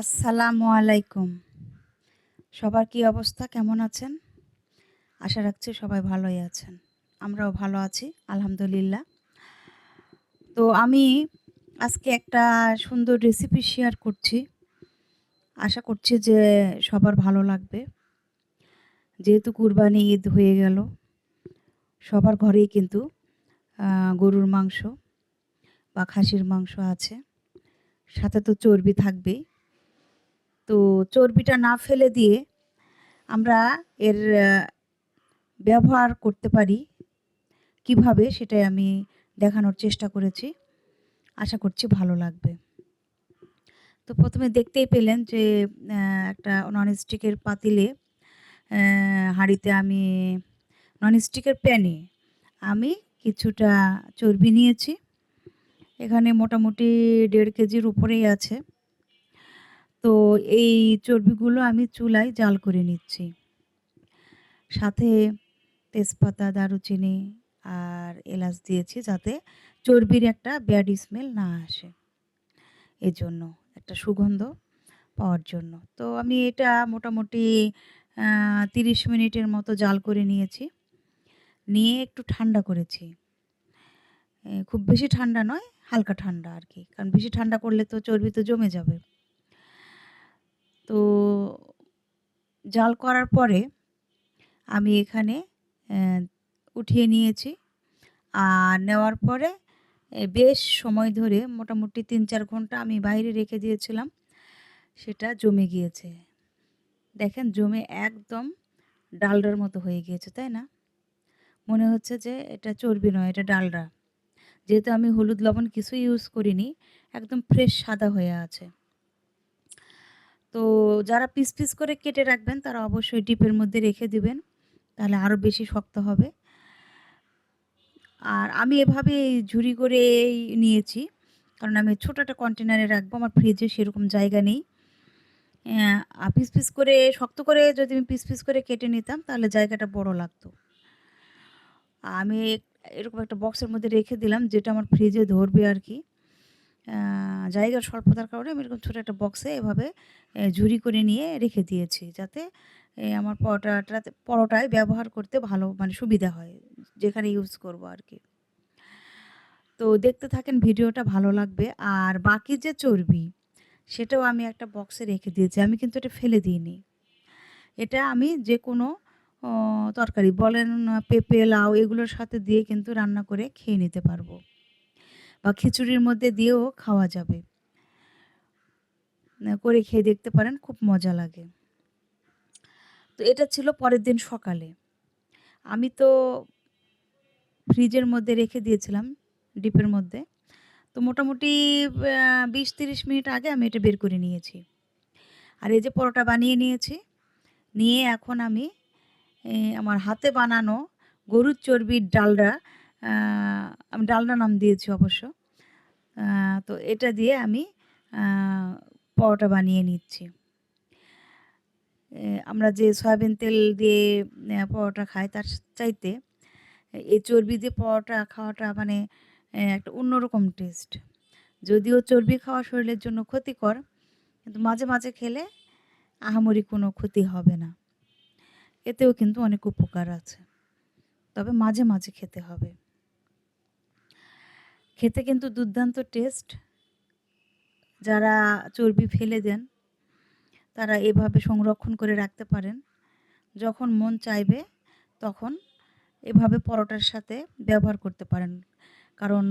আসসালামু আলাইকুম। সবার কি অবস্থা? কেমন আছেন? আশা রাখছি সবাই ভালোই আছেন। আমরাও ভালো আছি, আলহামদুলিল্লাহ। তো আমি আজকে একটা সুন্দর রেসিপি শেয়ার করছি। আশা করছি যে সবার ভালো লাগবে। যেহেতু কুরবানি ঈদ হয়ে গেল, সবার ঘরেই কিন্তু গরুর মাংস বা খাসির মাংস আছে। সাথে তো চর্বি থাকবেই। তো চর্বিটা না ফেলে দিয়ে আমরা এর ব্যবহার করতে পারি। কীভাবে সেটাই আমি দেখানোর চেষ্টা করেছি। আশা করছি ভালো লাগবে। তো প্রথমে দেখতেই পেলেন যে একটা ননস্টিকের পাতিলে হাঁড়িতে আমি ননস্টিকের প্যানে আমি কিছুটা চর্বি নিয়েছি। এখানে মোটামুটি দেড় কেজির উপরেই আছে। তো এই চর্বিগুলো আমি চুলায় জাল করে নিচ্ছি। সাথে তেজপাতা, দারুচিনি আর এলাচ দিয়েছি যাতে চর্বির একটা ব্যাড স্মেল না আসে। এজন্য একটা সুগন্ধ পাওয়ার জন্য। তো আমি এটা মোটামুটি তিরিশ মিনিটের মতো জাল করে নিয়েছি। নিয়ে একটু ঠান্ডা করেছি। খুব বেশি ঠান্ডা নয়, হালকা ঠান্ডা আর কি। কারণ বেশি ঠান্ডা করলে তো চর্বি তো জমে যাবে। তো জাল করার পরে আমি এখানে উঠিয়ে নিয়েছি। আর নেওয়ার পরে বেশ সময় ধরে, মোটামুটি তিন চার ঘণ্টা আমি বাইরে রেখে দিয়েছিলাম। সেটা জমে গিয়েছে। দেখেন, জমে একদম ডালডার মতো হয়ে গিয়েছে, তাই না? মনে হচ্ছে যে এটা চর্বি নয়, এটা ডালডা। যেহেতু আমি হলুদ লবণ কিছু ইউজ করিনি, একদম ফ্রেশ সাদা হয়ে আছে। তো যারা পিস পিস করে কেটে রাখবেন, তারা অবশ্যই ডিপের মধ্যে রেখে দিবেন, তাহলে আরও বেশি শক্ত হবে। আর আমি এভাবে ঝুড়ি করে নিয়েছি, কারণ আমি ছোটো একটা কন্টেনারে রাখব, আমার ফ্রিজে সেরকম জায়গা নেই। পিস পিস করে শক্ত করে যদি আমি পিস পিস করে কেটে নিতাম, তাহলে জায়গাটা বড় লাগতো। আমি এরকম একটা বক্সের মধ্যে রেখে দিলাম, যেটা আমার ফ্রিজে ধরবে আর কি। জায়গার স্বল্পতার কারণে আমি এরকম ছোটো একটা বক্সে এভাবে ঝুরি করে নিয়ে রেখে দিয়েছি যাতে আমার পরোটাটাতে, পরোটায় ব্যবহার করতে ভালো মানে সুবিধা হয়, যেখানে ইউজ করব আর কি তো দেখতে থাকেন ভিডিওটা ভালো লাগবে। আর বাকি যে চর্বি, সেটাও আমি একটা বক্সে রেখে দিয়েছি, আমি কিন্তু এটা ফেলে দিইনি। এটা আমি যে কোনো তরকারি, বলেন, পেঁপে, লাউ, এগুলোর সাথে দিয়ে কিন্তু রান্না করে খেয়ে নিতে পারব। বা খিচুড়ির মধ্যে দিয়েও খাওয়া যাবে। করে খেয়ে দেখতে পারেন খুব মজা লাগে। তো এটা ছিল পরের দিন সকালে। আমি তো ফ্রিজের মধ্যে রেখে দিয়েছিলাম ডিপের মধ্যে। তো মোটামুটি বিশ তিরিশ মিনিট আগে আমি এটা বের করে নিয়েছি। আর এই যে পরোটা বানিয়ে নিয়েছি নিয়ে এখন আমি আমার হাতে বানানো গরুর চর্বির আহ, আমি ডালনা নাম দিয়েছি অবশ্য। তো এটা দিয়ে আমি পরোটা বানিয়ে নিচ্ছি। আমরা যে সয়াবিন তেল দিয়ে পরোটা খাই, তার চাইতে এই চর্বি দিয়ে পরোটা খাওয়াটা মানে একটা অন্যরকম টেস্ট যদিও চর্বি খাওয়া শরীরের জন্য ক্ষতিকর, কিন্তু মাঝে মাঝে খেলে আহামরি কোনো ক্ষতি হবে না। এতেও কিন্তু অনেক উপকার আছে। তবে মাঝে মাঝে খেতে হবে। খেতে কিন্তু দুর্দান্ত টেস্ট। যারা চর্বি ফেলে দেন, তারা এভাবে সংরক্ষণ করে রাখতে পারেন। যখন মন চাইবে, তখন এভাবে পরোটার সাথে ব্যবহার করতে পারেন। কারণ,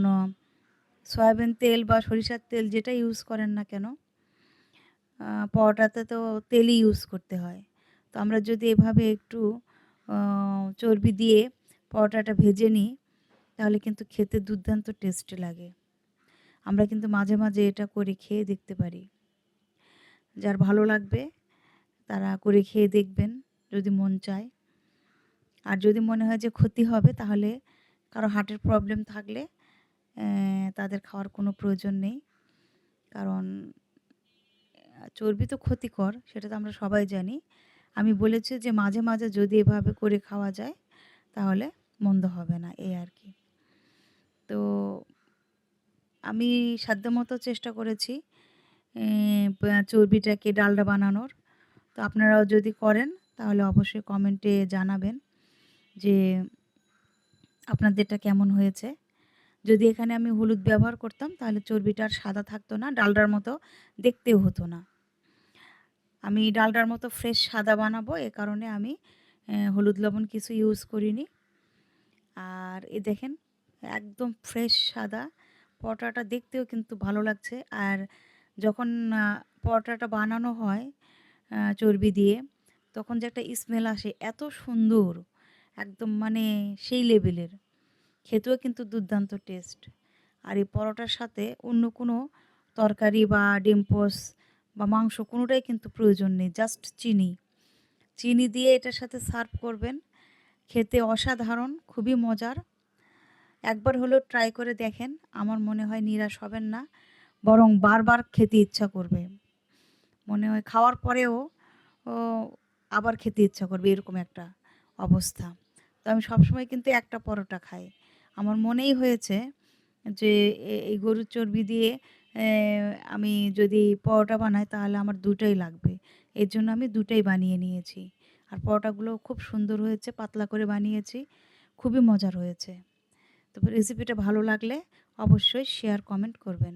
সয়াবিন তেল বা সরিষার তেল যেটা ইউজ করেন না কেন পরোটাতে তো তেলই ইউজ করতে হয়। তো আমরা যদি এভাবে একটু চর্বি দিয়ে পরোটাটা ভেজে নিই তাহলে কিন্তু খেতে দুর্দান্ত টেস্ট লাগে। আমরা কিন্তু মাঝে মাঝে এটা করে খেয়ে দেখতে পারি। যার ভালো লাগবে, তারা করে খেয়ে দেখবেন যদি মন চায়। আর যদি মনে হয় যে ক্ষতি হবে, তাহলে কারও হার্টের প্রবলেম থাকলে তাদের খাওয়ার কোনো প্রয়োজন নেই। কারণ, চর্বি তো ক্ষতিকর, সেটা তো আমরা সবাই জানি। আমি বলেছি যে মাঝে মাঝে যদি এভাবে করে খাওয়া যায়, তাহলে মন্দ হবে না, এই আর কি। তো আমি সাধ্যমতো চেষ্টা করেছি চর্বিটাকে ডালডা বানানোর। তো আপনারাও যদি করেন তাহলে অবশ্যই কমেন্টে জানাবেন যে আপনাদেরটা কেমন হয়েছে। যদি এখানে আমি হলুদ ব্যবহার করতাম তাহলে চর্বিটা আর সাদা থাকতো না, ডালডার মতো দেখতেও হতো না। আমি ডালডার মতো ফ্রেশ সাদা বানাবো এ কারণে আমি হলুদ লবণ কিছু ইউজ করিনি। আর এ দেখেন একদম ফ্রেশ সাদা। পরোটাটা দেখতেও কিন্তু ভালো লাগছে। আর যখন পরোটাটা বানানো হয় চর্বি দিয়ে তখন যে একটা স্মেল আসে এত সুন্দর একদম মানে সেই লেভেলের। খেতেও কিন্তু দুর্দান্ত টেস্ট। আর এই পরোটার সাথে অন্য কোনো তরকারি বা ডিম পোচ বা মাংস কোনোটাই কিন্তু প্রয়োজন নেই। জাস্ট চিনি। চিনি দিয়ে এটার সাথে সার্ভ করবেন। খেতে অসাধারণ, খুবই মজার। একবার হলেও ট্রাই করে দেখেন। আমার মনে হয় নিরাশ হবেন না। বরং বারবার খেতে ইচ্ছা করবে। মনে হয় খাওয়ার পরেও আবার খেতে ইচ্ছা করবে এরকম একটা অবস্থা। তো আমি সবসময় কিন্তু একটা পরোটা খাই। আমার মনেই হয়েছে যে এই গরুর চর্বি দিয়ে আমি যদি পরোটা বানাই তাহলে আমার ২ টাই লাগবে। এর জন্য আমি ২ টাই বানিয়ে নিয়েছি। আর পরোটাগুলো খুব সুন্দর হয়েছে, পাতলা করে বানিয়েছি। খুবই মজার হয়েছে। তো রেসিপিটা ভালো লাগলে অবশ্যই শেয়ার, কমেন্ট করবেন।